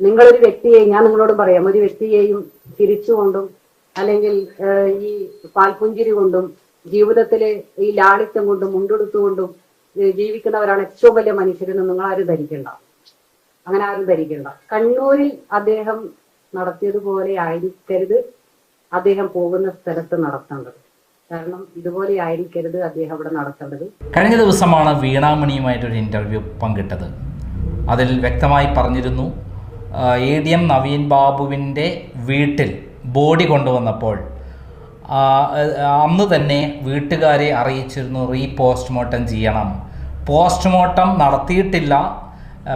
നിങ്ങളൊരു വ്യക്തിയെ ഞാൻ നിങ്ങളോട് പറയാം ഒരു വ്യക്തിയെയും തിരിച്ചുകൊണ്ടും അല്ലെങ്കിൽ ഈ പാൽപുഞ്ചിരി കൊണ്ടും ജീവിതത്തിലെ ഈ ലാളിത്യം കൊണ്ടും മുണ്ടെടുത്തുകൊണ്ടും ജീവിക്കുന്നവരാണ് ഏറ്റവും വലിയ മനുഷ്യരെന്ന് നിങ്ങൾ ആരും ധരിക്കണ്ട. അങ്ങനെ ആരും ധരിക്കണ്ട. കണ്ണൂരിൽ അദ്ദേഹം നടത്തിയതുപോലെ ആയിരിക്കരുത്. അദ്ദേഹം പോകുന്ന സ്ഥലത്ത് നടത്തേണ്ടത്. കാരണം ഇതുപോലെ ആയിരിക്കരുത് അദ്ദേഹം അവിടെ നടത്തേണ്ടത്. കഴിഞ്ഞ ദിവസമാണ് വീണാമണിയുമായിട്ടൊരു ഇന്റർവ്യൂ പങ്കിട്ടത്. അതിൽ വ്യക്തമായി പറഞ്ഞിരുന്നു എ ഡി എം നവീൻ ബാബുവിന്റെ വീട്ടിൽ ബോഡി കൊണ്ടുവന്നപ്പോൾ അന്ന് തന്നെ വീട്ടുകാരെ അറിയിച്ചിരുന്നു റീ പോസ്റ്റ്മോർട്ടം ചെയ്യണം. പോസ്റ്റ്മോർട്ടം നടത്തിയിട്ടില്ല.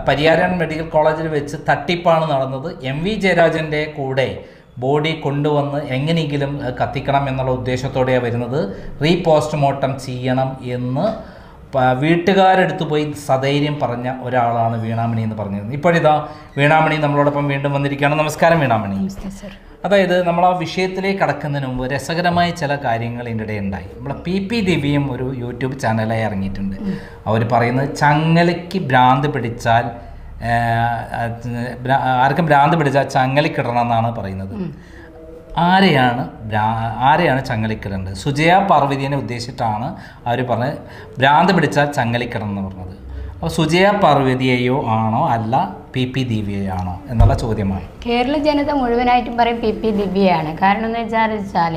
പരിയാരം മെഡിക്കൽ കോളേജിൽ വെച്ച് തട്ടിപ്പാണ് നടന്നത്. എം വി ജയരാജന്റെ കൂടെ ബോഡി കൊണ്ടുവന്ന് എങ്ങനെയെങ്കിലും കത്തിക്കണം എന്നുള്ള ഉദ്ദേശത്തോടെയാണ് വരുന്നത്. റീ പോസ്റ്റ്മോർട്ടം ചെയ്യണം എന്ന് വീട്ടുകാരെടുത്ത് പോയി സധൈര്യം പറഞ്ഞ ഒരാളാണ് വീണാമണി എന്ന് പറഞ്ഞത് ഇപ്പോഴിതാ വീണാമണി നമ്മളോടൊപ്പം വീണ്ടും വന്നിരിക്കുകയാണ്. നമസ്കാരം വീണാമണി. അതായത് നമ്മൾ ആ വിഷയത്തിലേക്ക് കടക്കുന്നതിന് മുമ്പ് രസകരമായ ചില കാര്യങ്ങൾ ഇതിന്റെ ഇടയിൽ ഉണ്ടായി. നമ്മളെ പി പി ദിവ്യം ഒരു യൂട്യൂബ് ചാനലായി ഇറങ്ങിയിട്ടുണ്ട്. അവർ പറയുന്നത് ചങ്ങലയ്ക്ക് ഭ്രാന്ത് പിടിച്ചാൽ ആർക്കും ഭ്രാന്ത് പിടിച്ചാൽ ചങ്ങലക്കിടണം എന്നാണ് പറയുന്നത്. ആരെയാണ് ആരെയാണ് ചങ്ങലിക്കിടേണ്ടത് സുജയ പാർവതിയെ ഉദ്ദേശിച്ചിട്ടാണ് അവർ പറഞ്ഞത് ഭ്രാന്ത് പിടിച്ചാൽ ചങ്ങലിക്കിടന്ന് പറഞ്ഞത്. അപ്പോൾ സുജയ പാർവതിയെയോ ആണോ അല്ല പി പി ദിവ്യയാണോ എന്നുള്ള ചോദ്യമാണ്. കേരള ജനത മുഴുവനായിട്ടും പറയും പി പി ദിവ്യയാണ്. കാരണം എന്ന് വെച്ചാൽ വെച്ചാൽ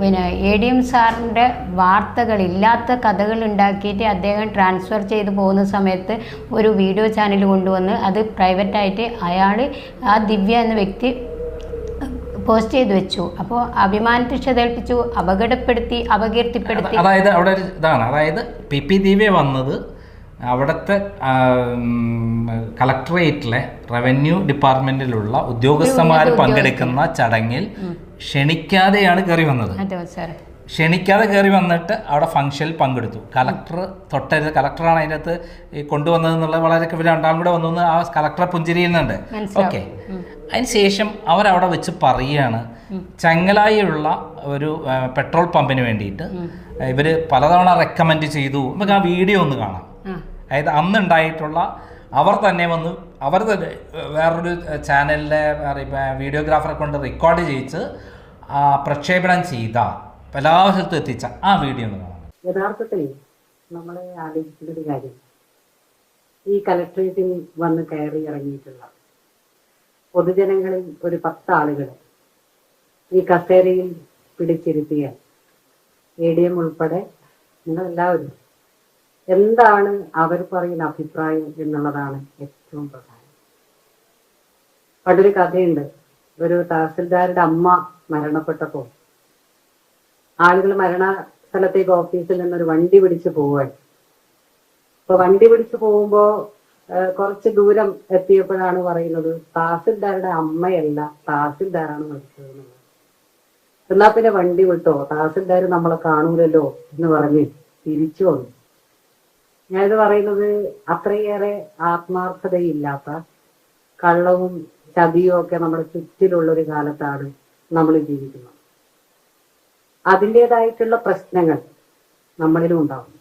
പിന്നെ എ ഡി എം സാറിന്റെ വാർത്തകൾ ഇല്ലാത്ത കഥകൾ ഉണ്ടാക്കിയിട്ട് അദ്ദേഹം ട്രാൻസ്ഫർ ചെയ്തു പോകുന്ന സമയത്ത് ഒരു വീഡിയോ ചാനൽ കൊണ്ടുവന്ന് അത് പ്രൈവറ്റായിട്ട് അയാൾ ആ ദിവ്യ എന്ന വ്യക്തി പോസ്റ്റ് ചെയ്ത് വെച്ചു. അപ്പോൾ അഭിമാനത്തെ ക്ഷതേൽപ്പിച്ചു അപകടപ്പെടുത്തി അപകീർത്തിപ്പെടുത്തി. അതായത് അവിടെ ഒരു ഇതാണ്. അതായത് പി പി ദിവ്യ വന്നത് അവിടുത്തെ കളക്ടറേറ്റിലെ റവന്യൂ ഡിപ്പാർട്ട്മെന്റിലുള്ള ഉദ്യോഗസ്ഥന്മാർ പങ്കെടുക്കുന്ന ചടങ്ങിൽ ക്ഷണിക്കാതെയാണ് കയറി വന്നത്. ക്ഷണിക്കാതെ കയറി വന്നിട്ട് അവിടെ ഫംഗ്ഷനിൽ പങ്കെടുത്തു. കളക്ടർ തൊട്ടരുത് കളക്ടറാണ് അതിനകത്ത് അകത്ത് കൊണ്ടുവന്നതെന്നുള്ളത് വളരെ രണ്ടാളും കൂടെ വന്നു ആ കളക്ടറെ പുഞ്ചിരിയുന്നുണ്ട്. ഓക്കെ. അതിനുശേഷം അവരവിടെ വെച്ച് പറയുകയാണ് ചങ്ങലായുള്ള ഒരു പെട്രോൾ പമ്പിന് വേണ്ടിയിട്ട് ഇവർ പലതവണ റെക്കമെൻഡ് ചെയ്തു. നമുക്ക് ആ വീഡിയോ ഒന്ന് കാണാം. അതായത് അന്നുണ്ടായിട്ടുള്ള അവർ തന്നെ വന്ന് അവർ തന്നെ വേറൊരു ചാനലിലെ വീഡിയോഗ്രാഫറെ കൊണ്ട് റെക്കോർഡ് ചെയ്യിച്ച് ആ, പ്രക്ഷേപണം ചെയ്ത എല്ലാ സ്ഥലത്തും എത്തിച്ച ആ വീഡിയോ ഒന്ന് കാണാം. യഥാർത്ഥത്തിൽ നമ്മളെ ആലോചിക്കുന്ന ഒരു കാര്യം ഈ കലക്ട്രേറ്റിൽ വന്ന് കയറി ഇറങ്ങിയിട്ടുള്ള പൊതുജനങ്ങളിൽ ഒരു പത്ത് ആളുകൾ ഈ കസേരയിൽ പിടിച്ചിരുത്തിയാൽ എ ഡി എം ഉൾപ്പെടെ നിങ്ങളെല്ലാവരും എന്താണ് അവർ പറയുന്ന അഭിപ്രായം എന്നുള്ളതാണ് ഏറ്റവും പ്രധാനം. പണ്ടൊരു കഥയുണ്ട്. ഒരു തഹസിൽദാരുടെ അമ്മ മരണപ്പെട്ടപ്പോൾ ആളുകൾ മരണ സ്ഥലത്തേക്ക് ഓഫീസിൽ നിന്നൊരു വണ്ടി പിടിച്ച് പോവാൻ അപ്പൊ വണ്ടി പിടിച്ച് പോകുമ്പോ ആ, കുറച്ച് ദൂരം എത്തിയപ്പോഴാണ് പറയുന്നത് തഹസിൽദാരുടെ അമ്മയല്ല തഹസിൽദാരാണ് മരിച്ചത് എന്നാ പിന്നെ വണ്ടി വിട്ടോ? തഹസിൽദാർ നമ്മളെ കാണൂലല്ലോ എന്ന് പറഞ്ഞ് തിരിച്ചു വന്നു. ഞാനിത് പറയുന്നത് അത്രയേറെ ആത്മാർത്ഥതയില്ലാത്ത കള്ളവും ചതിയും ഒക്കെ നമ്മുടെ ചുറ്റിലുള്ള ഒരു കാലത്താണ് നമ്മൾ ജീവിക്കുന്നത്. അതിന്റെതായിട്ടുള്ള പ്രശ്നങ്ങൾ നമ്മളിലും ഉണ്ടാവും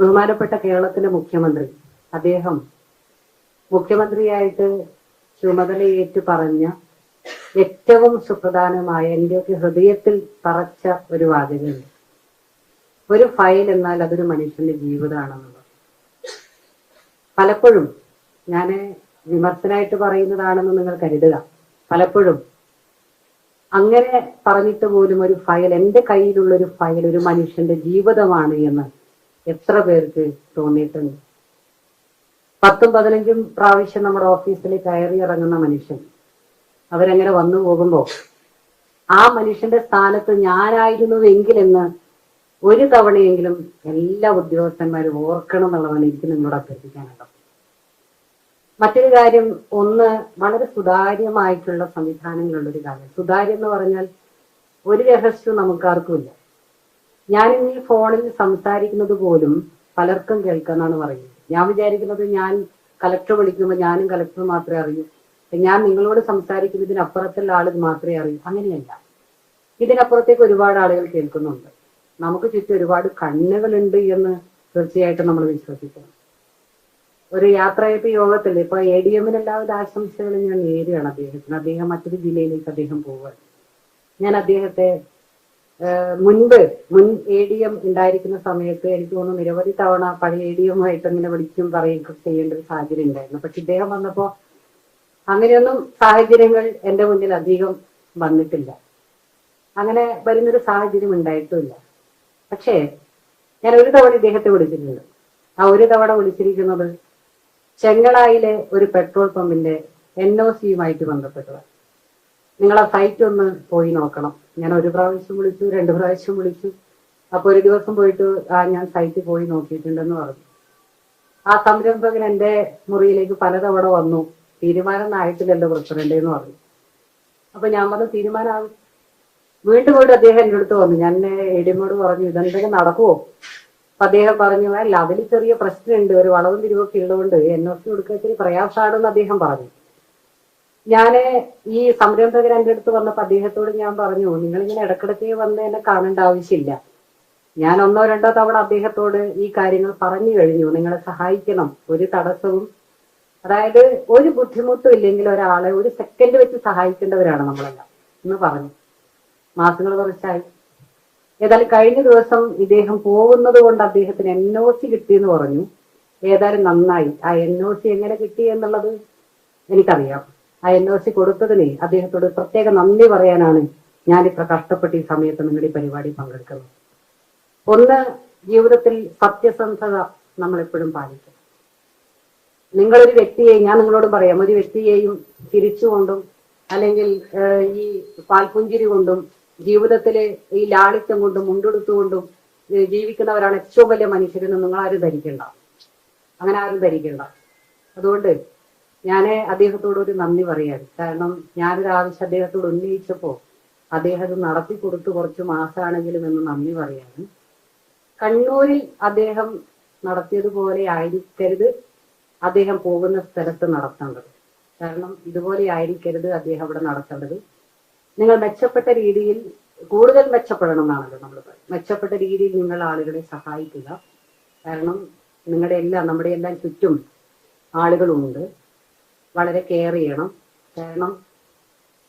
ബഹുമാനപ്പെട്ട കേരളത്തിന്റെ മുഖ്യമന്ത്രി. അദ്ദേഹം മുഖ്യമന്ത്രിയായിട്ട് ചുമതലയേറ്റ് പറഞ്ഞ ഏറ്റവും സുപ്രധാനമായ എന്റെയൊക്കെ ഹൃദയത്തിൽ പറച്ച ഒരു വാചകമുണ്ട് ഒരു ഫയൽ എന്നാൽ അതൊരു മനുഷ്യന്റെ ജീവിതമാണെന്നുള്ളത്. പലപ്പോഴും ഞാൻ വിമർശനമായിട്ട് പറയുന്നതാണെന്ന് നിങ്ങൾ കരുതുക. പലപ്പോഴും അങ്ങനെ പറഞ്ഞിട്ട് പോലും ഒരു ഫയൽ എന്റെ കയ്യിലുള്ള ഒരു ഫയൽ ഒരു മനുഷ്യന്റെ ജീവിതമാണ് എന്ന് എത്ര പേർക്ക് തോന്നിയിട്ടുണ്ട്? പത്തും പതിനഞ്ചും പ്രാവശ്യം നമ്മുടെ ഓഫീസിൽ കയറി ഇറങ്ങുന്ന മനുഷ്യൻ. അവരങ്ങനെ വന്നു പോകുമ്പോൾ ആ മനുഷ്യന്റെ സ്ഥാനത്ത് ഞാനായിരുന്നുവെങ്കിലെന്ന് ഒരു തവണയെങ്കിലും എല്ലാ ഉദ്യോഗസ്ഥന്മാരും ഓർക്കണം എന്നുള്ളതാണ് എനിക്ക് നിങ്ങളോട് അഭ്യർത്ഥിക്കാനുള്ളത്. മറ്റൊരു കാര്യം ഒന്ന് വളരെ സുതാര്യമായിട്ടുള്ള സംവിധാനങ്ങളുള്ള ഒരു കാര്യം. സുതാര്യം എന്ന് പറഞ്ഞാൽ ഒരു രഹസ്യവും നമുക്കാർക്കുമില്ല ഞാൻ ഇന്ന് ഈ ഫോണിൽ സംസാരിക്കുന്നത് പോലും പലർക്കും കേൾക്കാന്നാണ് പറയുന്നത്. ഞാൻ വിചാരിക്കുന്നത് ഞാൻ കലക്ടർ വിളിക്കുമ്പോൾ ഞാനും കലക്ടർ മാത്രമേ അറിയൂ. ഞാൻ നിങ്ങളോട് സംസാരിക്കുന്നതിനപ്പുറത്തുള്ള ആളുകൾ മാത്രമേ അറിയൂ. അങ്ങനെയല്ല. ഇതിനപ്പുറത്തേക്ക് ഒരുപാട് ആളുകൾ കേൾക്കുന്നുണ്ട്. നമുക്ക് ചുറ്റും ഒരുപാട് കണ്ണുകളുണ്ട് എന്ന് തീർച്ചയായിട്ടും നമ്മൾ വിശ്വസിക്കണം ഒരു യാത്രയപ്പ് യോഗത്തിൽ ഇപ്പൊ എ ഡി എമ്മിന് എല്ലാവിധ ആശംസകളും ഞാൻ നേരുകയാണ് അദ്ദേഹത്തിന്. അദ്ദേഹം മറ്റൊരു ജില്ലയിലേക്ക് അദ്ദേഹം പോവുകയാണ്. ഞാൻ അദ്ദേഹത്തെ മുൻപ് മുൻ എ ഡി എം ഉണ്ടായിരിക്കുന്ന സമയത്ത് എനിക്ക് തോന്നുന്നു നിരവധി തവണ പഴയ എ ഡി എമ്മുമായിട്ട് ഇങ്ങനെ വിളിച്ചും പറയുകയും ചെയ്യേണ്ട ഒരു സാഹചര്യം ഉണ്ടായിരുന്നു. പക്ഷെ ഇദ്ദേഹം വന്നപ്പോ അങ്ങനെയൊന്നും സാഹചര്യങ്ങൾ എന്റെ മുന്നിൽ അധികം വന്നിട്ടില്ല. അങ്ങനെ വരുന്നൊരു സാഹചര്യം ഉണ്ടായിട്ടുമില്ല പക്ഷേ ഞാൻ ഒരു തവണ ഇദ്ദേഹത്തെ വിളിച്ചിട്ടുണ്ട്. ആ ഒരു തവണ വിളിച്ചിരിക്കുന്നത് ചെങ്ങളായിലെ ഒരു പെട്രോൾ പമ്പിന്റെ എൻ ഒ സിയുമായിട്ട് ബന്ധപ്പെട്ടതാണ്. നിങ്ങൾ ആ സൈറ്റ് ഒന്ന് പോയി നോക്കണം. ഞാൻ ഒരു പ്രാവശ്യം വിളിച്ചു രണ്ട് പ്രാവശ്യം വിളിച്ചു. അപ്പൊ ഒരു ദിവസം പോയിട്ട് ആ ഞാൻ സൈറ്റിൽ പോയി നോക്കിയിട്ടുണ്ടെന്ന് പറഞ്ഞു. ആ സംരംഭകൻ എന്റെ മുറിയിലേക്ക് പലതവണ വന്നു. തീരുമാനം ആയിട്ടില്ലല്ലോ പ്രസിഡന്റ് എന്ന് പറഞ്ഞു. അപ്പൊ ഞാൻ പറഞ്ഞു തീരുമാനമാകും വീണ്ടും വീണ്ടും അദ്ദേഹം എന്റെ അടുത്ത് വന്നു. ഞാൻ എഡിമോട് പറഞ്ഞു ഇതെന്തെങ്കിലും നടക്കുവോ? അപ്പൊ അദ്ദേഹം പറഞ്ഞു അല്ല അതിൽ ചെറിയ പ്രശ്നമുണ്ട്. ഒരു വളവും തിരിവൊക്കെ ഉള്ളതുകൊണ്ട് സി കൊടുക്കാൻ ഇച്ചിരി പ്രയാസമാണെന്ന് അദ്ദേഹം പറഞ്ഞു. ഞാൻ ഈ സംരംഭകർ എന്റെ അടുത്ത് വന്നപ്പോൾ അദ്ദേഹത്തോട് ഞാൻ പറഞ്ഞു നിങ്ങളിങ്ങനെ ഇടക്കിടക്ക് വന്ന് എന്നെ കാണേണ്ട ആവശ്യമില്ല. ഞാൻ ഒന്നോ രണ്ടോ തവണ അദ്ദേഹത്തോട് ഈ കാര്യങ്ങൾ പറഞ്ഞു കഴിഞ്ഞു. നിങ്ങളെ സഹായിക്കണം. ഒരു തടസ്സവും അതായത് ഒരു ബുദ്ധിമുട്ടും ഇല്ലെങ്കിൽ ഒരാളെ ഒരു സെക്കൻഡ് വെച്ച് സഹായിക്കേണ്ടവരാണ് നമ്മളെല്ലാം എന്ന് പറഞ്ഞു. മാസങ്ങൾ കുറച്ചായി. ഏതായാലും കഴിഞ്ഞ ദിവസം ഇദ്ദേഹം പോകുന്നത് കൊണ്ട് അദ്ദേഹത്തിന് എൻ ഒ സി കിട്ടിയെന്ന് പറഞ്ഞു. ഏതായാലും നന്നായി. ആ എൻ ഒ സി എങ്ങനെ കിട്ടി എന്നുള്ളത് എനിക്കറിയാം. ആ എൻ ഒ സി കൊടുത്തതിന് അദ്ദേഹത്തോട് പ്രത്യേക നന്ദി പറയാനാണ് ഞാനിത്ര കഷ്ടപ്പെട്ട് ഈ സമയത്ത് നിങ്ങളുടെ ഈ പരിപാടി പങ്കെടുക്കുന്നത്. ഒന്ന് ജീവിതത്തിൽ സത്യസന്ധത നമ്മൾ എപ്പോഴും പാലിക്കും നിങ്ങളൊരു വ്യക്തിയെ ഞാൻ നിങ്ങളോട് പറയാം ഒരു വ്യക്തിയെയും ചിരിച്ചുകൊണ്ടും അല്ലെങ്കിൽ ഈ പാൽപുഞ്ചിരി കൊണ്ടും ജീവിതത്തിലെ ഈ ലാളിത്യം കൊണ്ടും മുണ്ടെടുത്തുകൊണ്ടും ജീവിക്കുന്നവരാണ് ഏറ്റവും വലിയ മനുഷ്യരെന്ന് നിങ്ങൾ ആരും ധരിക്കണ്ട. അങ്ങനെ ആരും ധരിക്കണ്ട. അതുകൊണ്ട് ഞാൻ അദ്ദേഹത്തോട് ഒരു നന്ദി പറയാണ് കാരണം ഞാനൊരു ആവശ്യം അദ്ദേഹത്തോട് ഉന്നയിച്ചപ്പോൾ അദ്ദേഹം അത് നടത്തി കൊടുത്തു കുറച്ച് മാസമാണെങ്കിലും എന്ന് നന്ദി പറയാണ് കണ്ണൂരിൽ അദ്ദേഹം നടത്തിയതുപോലെ ആയിരിക്കരുത്. അദ്ദേഹം പോകുന്ന സ്ഥലത്ത് നടത്തേണ്ടത്. കാരണം ഇതുപോലെ ആയിരിക്കരുത് അദ്ദേഹം അവിടെ നടത്തേണ്ടത്. നിങ്ങൾ മെച്ചപ്പെട്ട രീതിയിൽ കൂടുതൽ മെച്ചപ്പെടണം എന്നാണല്ലോ നമ്മൾ മെച്ചപ്പെട്ട രീതിയിൽ നിങ്ങൾ ആളുകളെ സഹായിക്കുക. കാരണം നിങ്ങളുടെ എല്ലാം നമ്മുടെ എല്ലാം ചുറ്റും ആളുകളുണ്ട്. വളരെ കെയർ ചെയ്യണം. കാരണം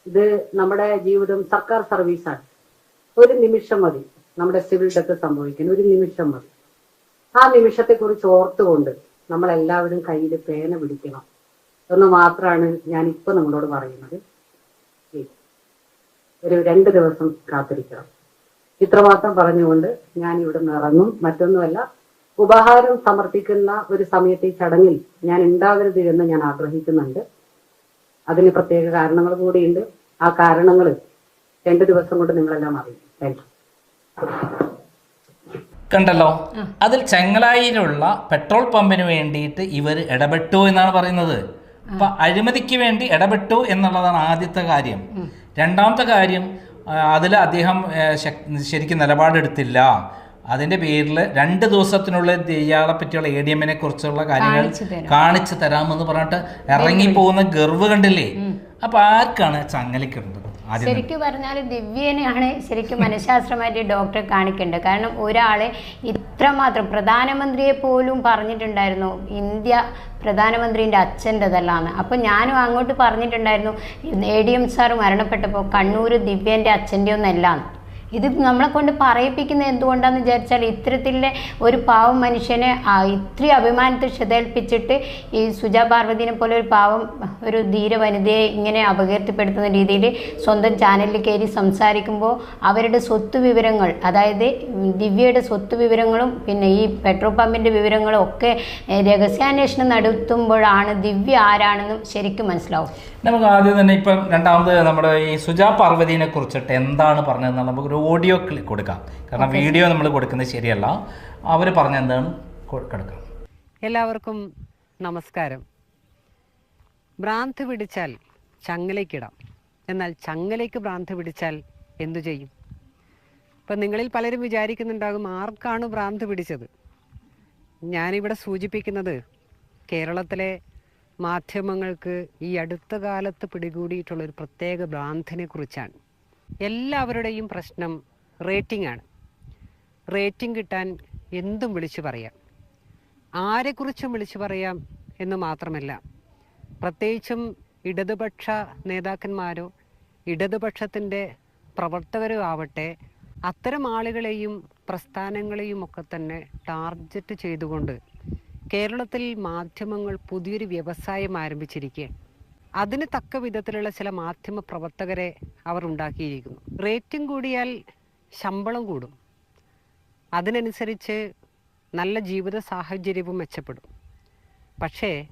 ഇത് നമ്മുടെ ജീവിതം സർക്കാർ സർവീസാണ് ഒരു നിമിഷം മതി നമ്മുടെ സിവിൽ ഡെത്ത് സംഭവിക്കാൻ. ഒരു നിമിഷം മതി. ആ നിമിഷത്തെ കുറിച്ച് ഓർത്തുകൊണ്ട് നമ്മൾ എല്ലാവരും കയ്യിൽ പേന പിടിക്കണം എന്ന് മാത്രമാണ് ഞാൻ ഇപ്പൊ നിങ്ങളോട് പറയുന്നത്. ഒരു രണ്ട് ദിവസം കാത്തിരിക്കണം. ഇത്രമാത്രം പറഞ്ഞുകൊണ്ട് ഞാൻ ഇവിടെ നിന്ന് ഇറങ്ങും. മറ്റൊന്നുമല്ല ഉപഹാരം സമർപ്പിക്കുന്ന ഒരു സമയത്ത് ഈ ചടങ്ങിൽ ഞാൻ ഉണ്ടാവരുത് എന്ന് ഞാൻ ആഗ്രഹിക്കുന്നുണ്ട്. അതിന് പ്രത്യേക കാരണങ്ങൾ കൂടിയുണ്ട്. ആ കാരണങ്ങൾ രണ്ടു ദിവസം കൊണ്ട് നിങ്ങളെല്ലാം അറിയും. താങ്ക് യു കണ്ടല്ലോ? അതിൽ ചെങ്ങലായിലുള്ള പെട്രോൾ പമ്പിന് വേണ്ടിയിട്ട് ഇവർ ഇടപെട്ടു എന്നാണ് പറയുന്നത്. അപ്പൊ അഴിമതിക്ക് വേണ്ടി ഇടപെട്ടു എന്നുള്ളതാണ് ആദ്യത്തെ കാര്യം. രണ്ടാമത്തെ കാര്യം അതിൽ അദ്ദേഹം ശരിക്കും നിലപാടെടുത്തില്ല. അതിന്റെ പേരിൽ രണ്ട് ദിവസത്തിനുള്ളിൽ ഇയാളെ പറ്റിയുള്ള എ ഡി എമ്മിനെ കുറിച്ചുള്ള കാര്യങ്ങൾ കാണിച്ചു തരാം. കാണിച്ചു തരാമെന്ന് പറഞ്ഞിട്ട് ഇറങ്ങി പോകുന്ന ഗർവ് കണ്ടില്ലേ? അപ്പൊ ആർക്കാണ് ചങ്ങലയ്ക്കുള്ളത്? ആദ്യം ശരിക്കും പറഞ്ഞാൽ ദിവ്യനെയാണ് ശരിക്കും മനഃശാസ്ത്രമായിട്ട് ഡോക്ടറെ കാണിക്കേണ്ടത്. കാരണം ഒരാളെ ഇത്രമാത്രം പ്രധാനമന്ത്രിയെ പോലും പറഞ്ഞിട്ടുണ്ടായിരുന്നു. ഇന്ത്യ പ്രധാനമന്ത്രിന്റെ അച്ഛന്റെതല്ലാന്ന്. അപ്പോൾ ഞാനും അങ്ങോട്ട് പറഞ്ഞിട്ടുണ്ടായിരുന്നു എ ഡി എം സാർ മരണപ്പെട്ടപ്പോൾ കണ്ണൂർ ദിവ്യന്റെ അച്ഛന്റെ ഒന്നല്ലാന്ന് ഇത് നമ്മളെ കൊണ്ട് പറയിപ്പിക്കുന്നത് എന്തുകൊണ്ടാന്ന് വിചാരിച്ചാൽ ഇത്തരത്തിലെ ഒരു പാവം മനുഷ്യനെ ഇത്ര ഇത്രയും അഭിമാനത്തിൽ ക്ഷതേൽപ്പിച്ചിട്ട് ഈ സുജാ പാർവതിനെ പോലെ ഒരു പാവം ഒരു ധീര വനിതയെ ഇങ്ങനെ അപകീർത്തിപ്പെടുത്തുന്ന രീതിയിൽ സ്വന്തം ചാനലിൽ കയറി സംസാരിക്കുമ്പോൾ അവരുടെ സ്വത്ത് വിവരങ്ങൾ അതായത് ദിവ്യയുടെ സ്വത്ത് വിവരങ്ങളും പിന്നെ ഈ പെട്രോൾ പമ്പിന്റെ വിവരങ്ങളും ഒക്കെ രഹസ്യാന്വേഷണം നടത്തുമ്പോഴാണ് ദിവ്യ ആരാണെന്നും ശരിക്കും മനസ്സിലാവും. നമുക്ക് ആദ്യം തന്നെ ഇപ്പം രണ്ടാമത് നമ്മുടെ ഈ സുജാ പാർവതിനെ കുറിച്ചിട്ട് എന്താണ് പറഞ്ഞതെന്നാൽ നമുക്കൊരു ഓഡിയോ ക്ലിക്ക് കൊടുക്കാം. കാരണം വീഡിയോ നമ്മൾ കൊടുക്കുന്നത് ശരിയല്ല. അവർ പറഞ്ഞ എന്താണ്? കൊടുക്കാം. എല്ലാവർക്കും നമസ്കാരം. ഭ്രാന്ത് പിടിച്ചാൽ ചങ്ങലയ്ക്കിടാം. എന്നാൽ ചങ്ങലയ്ക്ക് ഭ്രാന്ത് പിടിച്ചാൽ എന്തു ചെയ്യും? ഇപ്പം നിങ്ങളിൽ പലരും വിചാരിക്കുന്നുണ്ടാകും ആർക്കാണ് ഭ്രാന്ത് പിടിച്ചത്? ഞാനിവിടെ സൂചിപ്പിക്കുന്നത് കേരളത്തിലെ മാധ്യമങ്ങൾക്ക് ഈ അടുത്ത കാലത്ത് പിടികൂടിയിട്ടുള്ളൊരു പ്രത്യേക ഭ്രാന്തിനെ കുറിച്ചാണ്. എല്ലാവരുടെയും പ്രശ്നം റേറ്റിംഗ് ആണ് റേറ്റിംഗ് കിട്ടാൻ എന്തും വിളിച്ചു പറയാം. ആരെക്കുറിച്ചും വിളിച്ചു പറയാം എന്ന് മാത്രമല്ല പ്രത്യേകിച്ചും ഇടതുപക്ഷ നേതാക്കന്മാരോ ഇടതുപക്ഷത്തിന്റെ പ്രവർത്തകരോ ആവട്ടെ അത്തരം ആളുകളെയും പ്രസ്ഥാനങ്ങളെയും ഒക്കെ തന്നെ ടാർഗറ്റ് ചെയ്തുകൊണ്ട് കേരളത്തിൽ മാധ്യമങ്ങൾ പുതിയൊരു വ്യവസായം ആരംഭിച്ചിരിക്കുകയാണ്. അതിന് തക്ക വിധത്തിലുള്ള ചില മാധ്യമ പ്രവർത്തകരെ അവർ ഉണ്ടാക്കിയിരിക്കുന്നു. റേറ്റിംഗ് കൂടിയാൽ ശമ്പളം കൂടും. അതിനനുസരിച്ച് നല്ല ജീവിത സാഹചര്യവും മെച്ചപ്പെടും. പക്ഷേ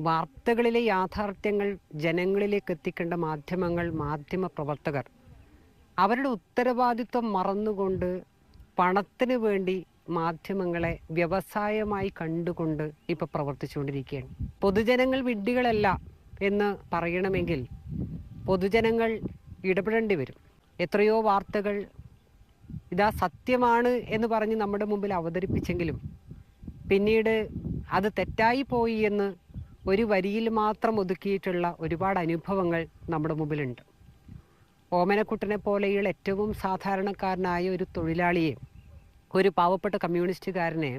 വാർത്തകളിലെ യാഥാർത്ഥ്യങ്ങൾ ജനങ്ങളിലേക്ക് എത്തിക്കേണ്ട മാധ്യമങ്ങൾ മാധ്യമ പ്രവർത്തകർ അവരുടെ ഉത്തരവാദിത്വം മറന്നുകൊണ്ട് പണത്തിന് വേണ്ടി മാധ്യമങ്ങളെ വ്യവസായമായി കണ്ടുകൊണ്ട് ഇപ്പോൾ പ്രവർത്തിച്ചുകൊണ്ടിരിക്കുകയാണ്. പൊതുജനങ്ങൾ വിഡ്ഢികളല്ല. എന്ന് പറയണമെങ്കിൽ പൊതുജനങ്ങൾ ഇടപെടേണ്ടി വരും. എത്രയോ വാർത്തകൾ ഇതാ സത്യമാണ് എന്ന് പറഞ്ഞ് നമ്മുടെ മുമ്പിൽ അവതരിപ്പിച്ചെങ്കിലും പിന്നീട് അത് തെറ്റായി പോയി എന്ന് ഒരു വരിയിൽ മാത്രം ഒതുക്കിയിട്ടുള്ള ഒരുപാട് അനുഭവങ്ങൾ നമ്മുടെ മുമ്പിലുണ്ട്. ഓമനക്കുട്ടനെ പോലെയുള്ള ഏറ്റവും സാധാരണക്കാരനായ ഒരു തൊഴിലാളിയെ ഒരു പാവപ്പെട്ട കമ്മ്യൂണിസ്റ്റുകാരനെ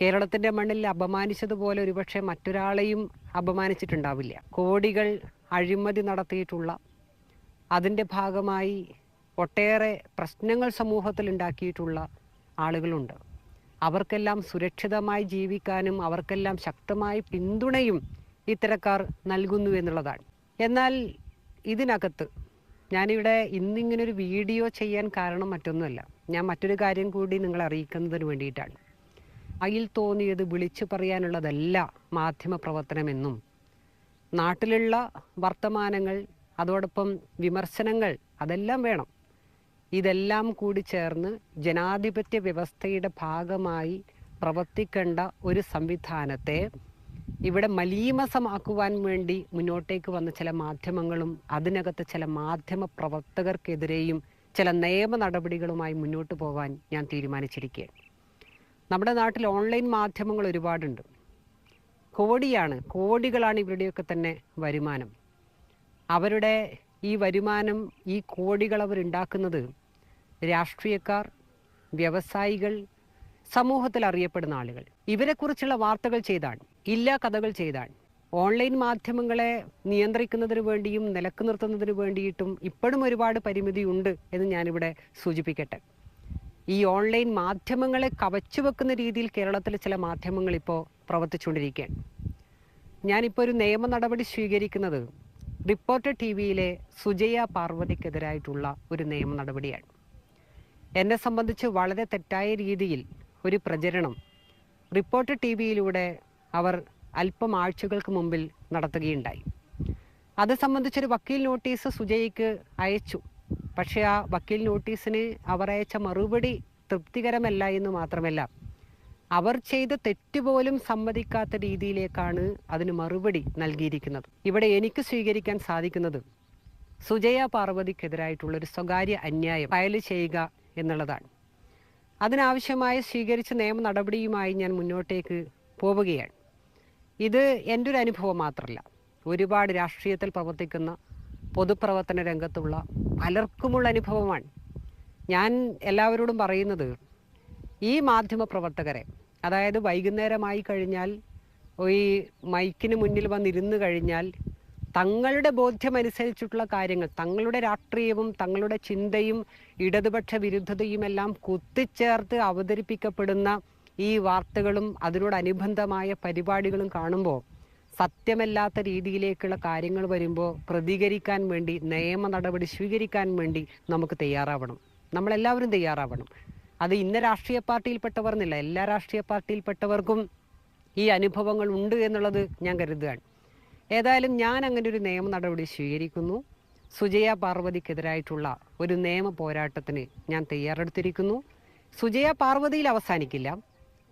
കേരളത്തിന്റെ മണ്ണിൽ അപമാനിച്ചതുപോലെ ഒരുപക്ഷെ മറ്റൊരാളെയും അപമാനിച്ചിട്ടുണ്ടാവില്ല. കോടികൾ അഴിമതി നടത്തിയിട്ടുള്ള അതിന്റെ ഭാഗമായി ഒട്ടേറെ പ്രശ്നങ്ങൾ സമൂഹത്തിൽ ഉണ്ടാക്കിയിട്ടുള്ള ആളുകളുണ്ട്. അവർക്കെല്ലാം സുരക്ഷിതമായി ജീവിക്കാനും അവർക്കെല്ലാം ശക്തമായ പിന്തുണയും ഇത്തരക്കാർ നൽകുന്നു എന്നുള്ളതാണ്. എന്നാൽ ഇതിനകത്ത് ഞാനിവിടെ ഇന്നിങ്ങനൊരു വീഡിയോ ചെയ്യാൻ കാരണം മറ്റൊന്നുമല്ല. ഞാൻ മറ്റൊരു കാര്യം കൂടി നിങ്ങളെ അറിയിക്കുന്നതിന് വേണ്ടിയിട്ടാണ്. അതിൽ തോന്നിയത് വിളിച്ചു പറയാനുള്ളതല്ല മാധ്യമ പ്രവർത്തനമെന്നും നാട്ടിലുള്ള വർത്തമാനങ്ങൾ അതോടൊപ്പം വിമർശനങ്ങൾ അതെല്ലാം വേണം. ഇതെല്ലാം കൂടി ചേർന്ന് ജനാധിപത്യ വ്യവസ്ഥയുടെ ഭാഗമായി പ്രവർത്തിക്കേണ്ട ഒരു സംവിധാനത്തെ ഇവിടെ മലീമസമാക്കുവാൻ വേണ്ടി മുന്നോട്ടേക്ക് വന്ന ചില മാധ്യമങ്ങളും അതിനകത്ത് ചില മാധ്യമ പ്രവർത്തകർക്കെതിരെയും ചില നിയമ നടപടികളുമായി മുന്നോട്ട് പോകാൻ ഞാൻ തീരുമാനിച്ചിരിക്കുകയാണ്. നമ്മുടെ നാട്ടിൽ ഓൺലൈൻ മാധ്യമങ്ങൾ ഒരുപാടുണ്ട്. കോടിയാണ് കോടികളാണ് ഇവരുടെയൊക്കെ തന്നെ വരുമാനം. അവരുടെ ഈ വരുമാനം ഈ കോടികൾ അവരുണ്ടാക്കുന്നത് രാഷ്ട്രീയക്കാർ വ്യവസായികൾ സമൂഹത്തിൽ അറിയപ്പെടുന്ന ആളുകൾ. ഇവരെക്കുറിച്ചുള്ള വാർത്തകൾ ചെയ്താണ് ഇല്ലാ കഥകൾ ചെയ്താണ്. ഓൺലൈൻ മാധ്യമങ്ങളെ നിയന്ത്രിക്കുന്നതിന് വേണ്ടിയും നിലയ്ക്ക് നിർത്തുന്നതിന് വേണ്ടിയിട്ടും ഇപ്പോഴും ഒരുപാട് പരിമിതിയുണ്ട് എന്ന് ഞാനിവിടെ സൂചിപ്പിക്കട്ടെ. ഈ ഓൺലൈൻ മാധ്യമങ്ങളെ കവച്ചു വെക്കുന്ന രീതിയിൽ കേരളത്തിലെ ചില മാധ്യമങ്ങൾ ഇപ്പോൾ പ്രവർത്തിച്ചുകൊണ്ടിരിക്കുകയാണ്. ഞാനിപ്പോൾ ഒരു നിയമ നടപടി സ്വീകരിക്കുന്നത് റിപ്പോർട്ടർ ടി വിയിലെ സുജയ പാർവതിക്കെതിരായിട്ടുള്ള ഒരു നിയമ നടപടിയാണ്. എന്നെ സംബന്ധിച്ച് വളരെ തെറ്റായ രീതിയിൽ ഒരു പ്രചരണം റിപ്പോർട്ടർ ടി വിയിലൂടെ അവർ അല്പം ആഴ്ചകൾക്ക് മുമ്പിൽ നടത്തുകയുണ്ടായി. അത് സംബന്ധിച്ചൊരു വക്കീൽ നോട്ടീസ് സുജയ്ക്ക് അയച്ചു. പക്ഷേ ആ വക്കീൽ നോട്ടീസിന് അവർ അയച്ച മറുപടി തൃപ്തികരമല്ല എന്ന് മാത്രമല്ല അവർ ചെയ്ത തെറ്റ് പോലും സമ്മതിക്കാത്ത രീതിയിലേക്കാണ് അതിന് മറുപടി നൽകിയിരിക്കുന്നത്. ഇവിടെ എനിക്ക് സ്വീകരിക്കാൻ സാധിക്കുന്നത് സുജയ പാർവതിക്കെതിരായിട്ടുള്ള ഒരു സ്വകാര്യ അന്യായം ഫയൽ ചെയ്യുക എന്നുള്ളതാണ്. അതിനാവശ്യമായ സ്വീകരിച്ച നിയമ നടപടിയുമായി ഞാൻ മുന്നോട്ടേക്ക് പോവുകയാണ്. ഇത് എന്റെ ഒരു അനുഭവം മാത്രമല്ല. ഒരുപാട് രാഷ്ട്രീയത്തിൽ പ്രവർത്തിക്കുന്ന പൊതുപ്രവർത്തന രംഗത്തുള്ള പലർക്കുമുള്ള അനുഭവമാണ്. ഞാൻ എല്ലാവരോടും പറയുന്നത് ഈ മാധ്യമ പ്രവർത്തകരെ അതായത് വൈകുന്നേരമായി കഴിഞ്ഞാൽ ഈ മൈക്കിന് മുന്നിൽ വന്നിരുന്ന് കഴിഞ്ഞാൽ തങ്ങളുടെ ബോധ്യമനുസരിച്ചിട്ടുള്ള കാര്യങ്ങൾ തങ്ങളുടെ രാഷ്ട്രീയവും തങ്ങളുടെ ചിന്തയും ഇടതുപക്ഷ വിരുദ്ധതയും എല്ലാം കുത്തിച്ചേർത്ത് അവതരിപ്പിക്കപ്പെടുന്ന ഈ വാർത്തകളും അതിനോടനുബന്ധമായ പരിപാടികളും കാണുമ്പോൾ സത്യമല്ലാത്ത രീതിയിലേക്കുള്ള കാര്യങ്ങൾ വരുമ്പോൾ പ്രതികരിക്കാൻ വേണ്ടി നിയമ നടപടി സ്വീകരിക്കാൻ വേണ്ടി നമുക്ക് തയ്യാറാവണം. നമ്മളെല്ലാവരും തയ്യാറാവണം. അത് ഇന്ന രാഷ്ട്രീയ പാർട്ടിയിൽപ്പെട്ടവർ എന്നില്ല എല്ലാ രാഷ്ട്രീയ പാർട്ടിയിൽപ്പെട്ടവർക്കും ഈ അനുഭവങ്ങൾ ഉണ്ട് എന്നുള്ളത് ഞാൻ കരുതുകയാണ്. ഏതായാലും ഞാൻ അങ്ങനെ ഒരു നിയമ നടപടി സ്വീകരിക്കുന്നു. സുജയ പാർവതിക്കെതിരായിട്ടുള്ള ഒരു നിയമ പോരാട്ടത്തിന് ഞാൻ തയ്യാറെടുത്തിരിക്കുന്നു. സുജയ പാർവതിയിൽ അവസാനിക്കില്ല.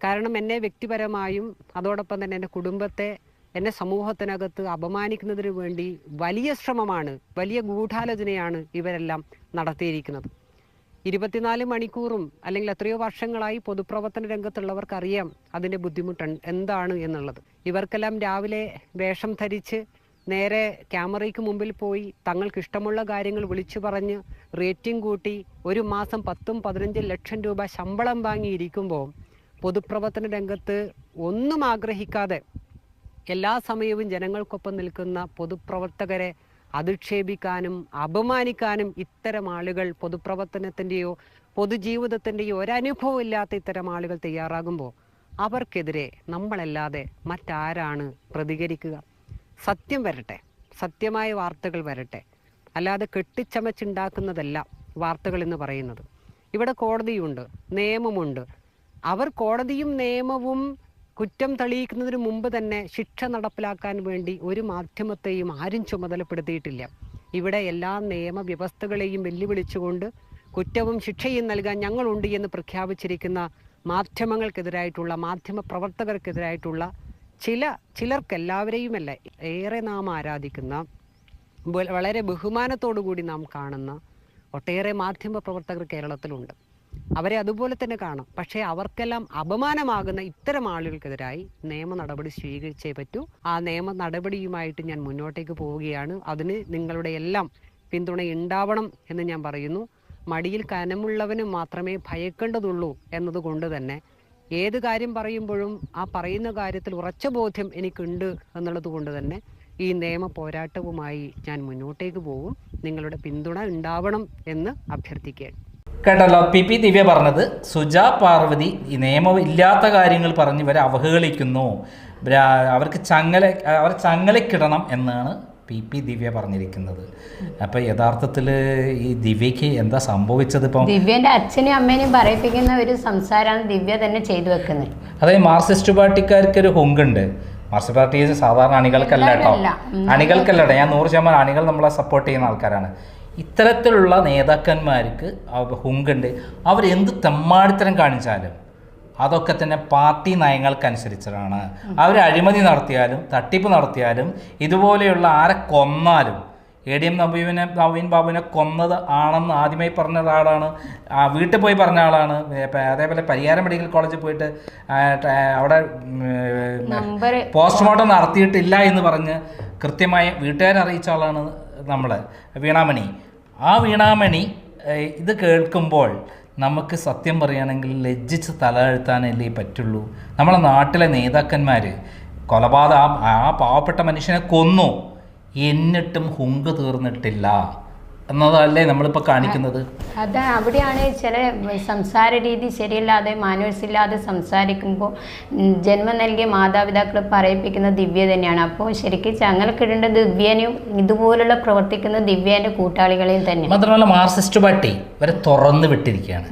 കാരണം എന്നെ വ്യക്തിപരമായും അതോടൊപ്പം തന്നെ എന്റെ കുടുംബത്തെ എന്നെ സമൂഹത്തിനകത്ത് അപമാനിക്കുന്നതിന് വേണ്ടി വലിയ ശ്രമമാണ് വലിയ ഗൂഢാലോചനയാണ് ഇവരെല്ലാം നടത്തിയിരിക്കുന്നത്. ഇരുപത്തിനാല് മണിക്കൂറും അല്ലെങ്കിൽ എത്രയോ വർഷങ്ങളായി പൊതുപ്രവർത്തന രംഗത്തുള്ളവർക്കറിയാം അതിന്റെ ബുദ്ധിമുട്ട് എന്താണ് എന്നുള്ളത്. ഇവർക്കെല്ലാം രാവിലെ വേഷം ധരിച്ച് നേരെ ക്യാമറയ്ക്ക് മുമ്പിൽ പോയി തങ്ങൾക്ക് ഇഷ്ടമുള്ള കാര്യങ്ങൾ വിളിച്ചു പറഞ്ഞ് റേറ്റിംഗ് കൂട്ടി ഒരു മാസം പത്തും പതിനഞ്ചും ലക്ഷം രൂപ ശമ്പളം വാങ്ങിയിരിക്കുമ്പോൾ പൊതുപ്രവർത്തന രംഗത്ത് ഒന്നും ആഗ്രഹിക്കാതെ എല്ലാ സമയവും ജനങ്ങൾക്കൊപ്പം നിൽക്കുന്ന പൊതുപ്രവർത്തകരെ അധിക്ഷേപിക്കാനും അപമാനിക്കാനും ഇത്തരം ആളുകൾ പൊതുപ്രവർത്തനത്തിന്റെയോ പൊതുജീവിതത്തിന്റെയോ ഒരനുഭവം ഇല്ലാത്ത ഇത്തരം ആളുകൾ തയ്യാറാകുമ്പോൾ അവർക്കെതിരെ നമ്മളല്ലാതെ മറ്റാരാണ് പ്രതികരിക്കുക? സത്യം വരട്ടെ. സത്യമായ വാർത്തകൾ വരട്ടെ. അല്ലാതെ കെട്ടിച്ചമച്ചുണ്ടാക്കുന്നതല്ല വാർത്തകൾ എന്ന് പറയുന്നത്. ഇവിടെ കോടതിയുണ്ട് നിയമമുണ്ട്. അവർ കോടതിയും നിയമവും കുറ്റം തെളിയിക്കുന്നതിന് മുമ്പ് തന്നെ ശിക്ഷ നടപ്പിലാക്കാൻ വേണ്ടി ഒരു മാധ്യമത്തെയും ആരും ചുമതലപ്പെടുത്തിയിട്ടില്ല. ഇവിടെ എല്ലാ നിയമവ്യവസ്ഥകളെയും വെല്ലുവിളിച്ചുകൊണ്ട് കുറ്റവും ശിക്ഷയും നൽകാൻ ഞങ്ങളുണ്ട് എന്ന് പ്രഖ്യാപിച്ചിരിക്കുന്ന മാധ്യമങ്ങൾക്കെതിരായിട്ടുള്ള മാധ്യമ പ്രവർത്തകർക്കെതിരായിട്ടുള്ള ചില ചിലർക്കെല്ലാവരെയുമല്ല ഏറെ നാം ആരാധിക്കുന്ന വളരെ ബഹുമാനത്തോടു കൂടി നാം കാണുന്ന ഒട്ടേറെ മാധ്യമ പ്രവർത്തകർ കേരളത്തിലുണ്ട്. അവരെ അതുപോലെ തന്നെ കാണാം. പക്ഷേ അവർക്കെല്ലാം അപമാനമാകുന്ന ഇത്തരം ആളുകൾക്കെതിരായി നിയമ നടപടി സ്വീകരിച്ചേ പറ്റൂ. ആ നിയമ നടപടിയുമായിട്ട് ഞാൻ മുന്നോട്ടേക്ക് പോവുകയാണ്. അതിന് നിങ്ങളുടെ എല്ലാം പിന്തുണ ഉണ്ടാവണം എന്ന് ഞാൻ പറയുന്നു. മടിയിൽ കനമുള്ളവന് മാത്രമേ ഭയക്കേണ്ടതുള്ളൂ എന്നതുകൊണ്ട് തന്നെ ഏത് കാര്യം പറയുമ്പോഴും ആ പറയുന്ന കാര്യത്തിൽ ഉറച്ച ബോധ്യം എനിക്കുണ്ട് എന്നുള്ളത് കൊണ്ട് തന്നെ ഈ നിയമ പോരാട്ടവുമായി ഞാൻ മുന്നോട്ടേക്ക് പോകും നിങ്ങളുടെ പിന്തുണ ഉണ്ടാവണം എന്ന് അഭ്യർത്ഥിക്കുകയാണ്. കേട്ടല്ലോ പി പി ദിവ്യ പറഞ്ഞത് സുജ പാർവതി ഈ നിയമം ഇല്ലാത്ത കാര്യങ്ങൾ പറഞ്ഞ് ഇവരെ അവഹേളിക്കുന്നു. അവർക്ക് ചങ്ങല അവർ ചങ്ങലക്കിടണം എന്നാണ് പി പി ദിവ്യ പറഞ്ഞിരിക്കുന്നത്. അപ്പൊ യഥാർത്ഥത്തിൽ ഈ ദിവ്യക്ക് എന്താ സംഭവിച്ചത് ഇപ്പം? ദിവ്യന്റെ അച്ഛനെയും അമ്മേനെയും പറയിപ്പിക്കുന്ന ഒരു സംസാരമാണ് ദിവ്യ തന്നെ ചെയ്തു വെക്കുന്നത്. അതായത് മാർക്സിസ്റ്റ് പാർട്ടിക്കാർക്ക് ഒരു ഹൊങ്കുണ്ട്. മാർക്സിസ്റ്റ് പാർട്ടി സാധാരണ അണികൾക്കല്ല കേട്ടോ. അണികൾക്കല്ല ഞാൻ നൂറ് ശതമാനം അണികൾ നമ്മളെ സപ്പോർട്ട് ചെയ്യുന്ന ആൾക്കാരാണ്. ഇത്തരത്തിലുള്ള നേതാക്കന്മാർക്ക് ഹുങ്കുണ്ട്. അവരെന്ത് തെമ്മാടിത്തരം കാണിച്ചാലും അതൊക്കെ തന്നെ പാർട്ടി നയങ്ങൾക്കനുസരിച്ചാണ്. അവർ അഴിമതി നടത്തിയാലും തട്ടിപ്പ് നടത്തിയാലും ഇതുപോലെയുള്ള ആരെ കൊന്നാലും എ ഡി എം നവീനെ നവീൻ ബാബുവിനെ കൊന്നത് ആണെന്ന് ആദ്യമായി പറഞ്ഞ ഒരാളാണ്. ആ വീട്ടിൽ പോയി പറഞ്ഞ ആളാണ്. അതേപോലെ പരിയാരം മെഡിക്കൽ കോളേജിൽ പോയിട്ട് അവിടെ പോസ്റ്റ്മോർട്ടം നടത്തിയിട്ടില്ല എന്ന് പറഞ്ഞ് കൃത്യമായി വീട്ടുകാരെ അറിയിച്ച ആളാണ്. നമ്മൾ വീണാമണി. ആ വീണാമണി ഇത് കേൾക്കുമ്പോൾ നമുക്ക് സത്യം പറയുകയാണെങ്കിൽ ലജ്ജിച്ച് തലഴ്ത്താനല്ലേ പറ്റുള്ളൂ. നമ്മളെ നാട്ടിലെ നേതാക്കന്മാർ കൊലപാതകം ആ പാവപ്പെട്ട മനുഷ്യനെ കൊന്നു. എന്നിട്ടും ഹുങ്ക് തീർന്നിട്ടില്ല. എന്നതല്ലേ നമ്മളിപ്പോൾ കാണിക്കുന്നത്? അതെ അവിടെയാണ് ചില സംസാര രീതി ശരിയല്ലാതെ മാനുവൽസ് ഇല്ലാതെ സംസാരിക്കുമ്പോൾ ജന്മം നൽകിയ മാതാപിതാക്കൾ പറയിപ്പിക്കുന്ന ദിവ്യ തന്നെയാണ്. അപ്പോൾ ശരിക്കും ചങ്ങലക്കിടേണ്ട ദിവ്യനെയും ഇതുപോലുള്ള പ്രവർത്തിക്കുന്ന ദിവ്യന്റെ കൂട്ടാളികളെയും തന്നെ. മാത്രമല്ല മാർസിസ്റ്റ് പാർട്ടി വരെ തുറന്നു വിട്ടിരിക്കുകയാണ്.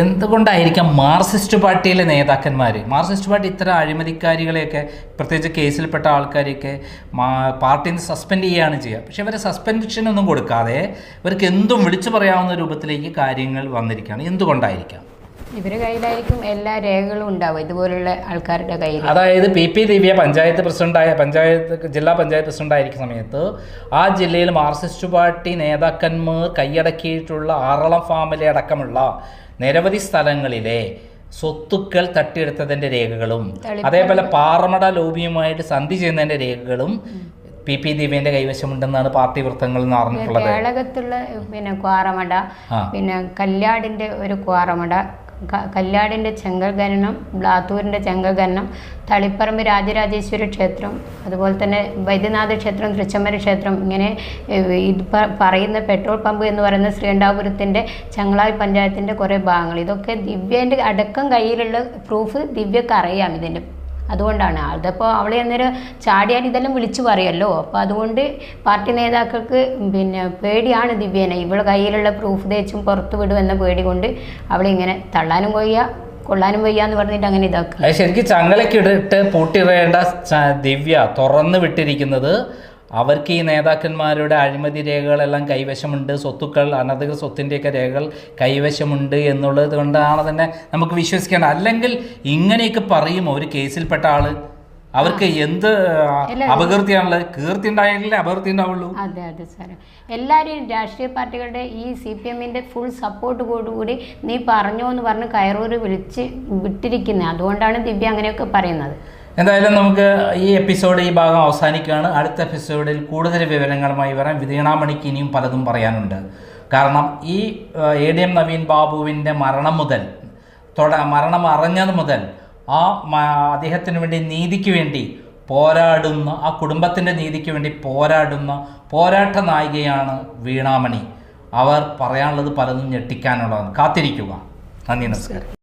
എന്തുകൊണ്ടായിരിക്കാം മാർക്സിസ്റ്റ് പാർട്ടിയിലെ നേതാക്കന്മാർ മാർക്സിസ്റ്റ് പാർട്ടി ഇത്ര അഴിമതിക്കാരികളെയൊക്കെ പ്രത്യേകിച്ച് കേസിൽപ്പെട്ട ആൾക്കാരെയൊക്കെ മാ പാർട്ടിയിൽ നിന്ന് സസ്പെൻഡ് ചെയ്യുകയാണ് ചെയ്യുക. പക്ഷേ ഇവരെ സസ്പെൻഷനൊന്നും കൊടുക്കാതെ ഇവർക്ക് എന്തും വിളിച്ചു പറയാവുന്ന രൂപത്തിലേക്ക് കാര്യങ്ങൾ വന്നിരിക്കുകയാണ്. എന്തുകൊണ്ടായിരിക്കാം? ഇവരുടെ കയ്യിലായിരിക്കും എല്ലാ രേഖകളും ഉണ്ടാവും ഇതുപോലുള്ള ആൾക്കാരുടെ കയ്യിൽ. അതായത് പി പി ദിവ്യ പഞ്ചായത്ത് പ്രസിഡന്റായ പഞ്ചായത്ത് ജില്ലാ പഞ്ചായത്ത് പ്രസിഡന്റായിരിക്കുന്ന സമയത്ത് ആ ജില്ലയിൽ മാർക്സിസ്റ്റ് പാർട്ടി നേതാക്കന്മാർ കൈയടക്കിയിട്ടുള്ള ആറളം ഫാമിലെ അടക്കമുള്ള നിരവധി സ്ഥലങ്ങളിലെ സ്വത്തുക്കൾ തട്ടിയെടുത്തതിന്റെ രേഖകളും അതേപോലെ പാറമട ലോബിയുമായിട്ട് സന്ധി ചെയ്യുന്നതിന്റെ രേഖകളും പി പി ദീപിന്റെ കൈവശമുണ്ടെന്നാണ് പാർട്ടി വൃത്തങ്ങൾ നിന്ന് അറിഞ്ഞിട്ടുള്ളത്. കേളകത്തുള്ള പിന്നെ ക്വാറമട പിന്നെ കല്യാടിന്റെ ഒരു ക്വാറമട ക- കല്യാടിന്റെ ചെങ്കൽഖനനം ബ്ലാത്തൂരിന്റെ ചെങ്കൽഖനനം തളിപ്പറമ്പ് രാജരാജേശ്വര ക്ഷേത്രം അതുപോലെ തന്നെ വൈദ്യനാഥ ക്ഷേത്രം തൃച്ചമ്മര ക്ഷേത്രം ഇങ്ങനെ ഇത് പറയുന്ന പെട്രോൾ പമ്പ് എന്ന് പറയുന്ന ശ്രീകണ്ഠാപുരത്തിന്റെ ചങ്ങളായി പഞ്ചായത്തിന്റെ കുറേ ഭാഗങ്ങൾ. ഇതൊക്കെ ദിവ്യന്റെ അടക്കം കയ്യിലുള്ള പ്രൂഫ് ദിവ്യക്ക് അറിയാം ഇതിന്റെ അതുകൊണ്ടാണ്. അതപ്പോൾ അവളെ അന്നേരം ചാടിയാൽ ഇതെല്ലാം വിളിച്ചു പറയുമല്ലോ അപ്പോൾ അതുകൊണ്ട് പാർട്ടി നേതാക്കൾക്ക് പിന്നെ പേടിയാണ് ദിവ്യനെ. ഇവളെ കയ്യിലുള്ള പ്രൂഫ് തേച്ചും പുറത്തു വിടും എന്ന പേടി കൊണ്ട് അവളെ ഇങ്ങനെ തള്ളാനും വയ്യ കൊള്ളാനും വയ്യ എന്ന് പറഞ്ഞിട്ട് അങ്ങനെ ഇതാക്കുക. അത് ശരിക്കും ചങ്ങലക്കിടിട്ട് പൂട്ടിയിടേണ്ട വേണ്ട ദിവ്യ തുറന്നു വിട്ടിരിക്കുന്നത് അവർക്ക് ഈ നേതാക്കന്മാരുടെ അഴിമതി രേഖകളെല്ലാം കൈവശമുണ്ട് സ്വത്തുക്കൾ അനധികൃത സ്വത്തിന്റെയൊക്കെ രേഖകൾ കൈവശമുണ്ട് എന്നുള്ളത് കൊണ്ടാണ് തന്നെ നമുക്ക് വിശ്വസിക്കേണ്ടത്. അല്ലെങ്കിൽ ഇങ്ങനെയൊക്കെ പറയും ഒരു കേസിൽപ്പെട്ട ആൾ അവർക്ക് എന്ത്. അപകീർത്തിയാണുള്ളത്? കീർത്തി ഉണ്ടായെങ്കിലേ അപകീർത്തി ഉണ്ടാവുള്ളൂ അതെ അതെ സാർ എല്ലാവരും രാഷ്ട്രീയ പാർട്ടികളുടെ ഈ സി പി എമ്മിന്റെ ഫുൾ കൂടി നീ പറഞ്ഞോ എന്ന് പറഞ്ഞ് കയറൂർ വിളിച്ച് വിട്ടിരിക്കുന്നത് അതുകൊണ്ടാണ് ദിവ്യ അങ്ങനെയൊക്കെ പറയുന്നത്. എന്തായാലും നമുക്ക് ഈ എപ്പിസോഡ് ഈ ഭാഗം അവസാനിക്കുകയാണ്. അടുത്ത എപ്പിസോഡിൽ കൂടുതൽ വിവരങ്ങളുമായി വരാൻ വിതീണാമണിക്ക് ഇനിയും പലതും പറയാനുണ്ട്. കാരണം ഈ എ ഡി എം നവീൻ ബാബുവിന്റെ മരണം മുതൽ തുട മരണം അറിഞ്ഞത് മുതൽ ആ അദ്ദേഹത്തിന് വേണ്ടി നീതിക്ക് വേണ്ടി പോരാടുന്ന ആ കുടുംബത്തിന്റെ നീതിക്ക് വേണ്ടി പോരാടുന്ന പോരാട്ട നായികയാണ് വീണാമണി. അവർ പറയാനുള്ളത് പലതും ഞെട്ടിക്കാനുള്ളതാണ്. കാത്തിരിക്കുക. നന്ദി നമസ്കാരം.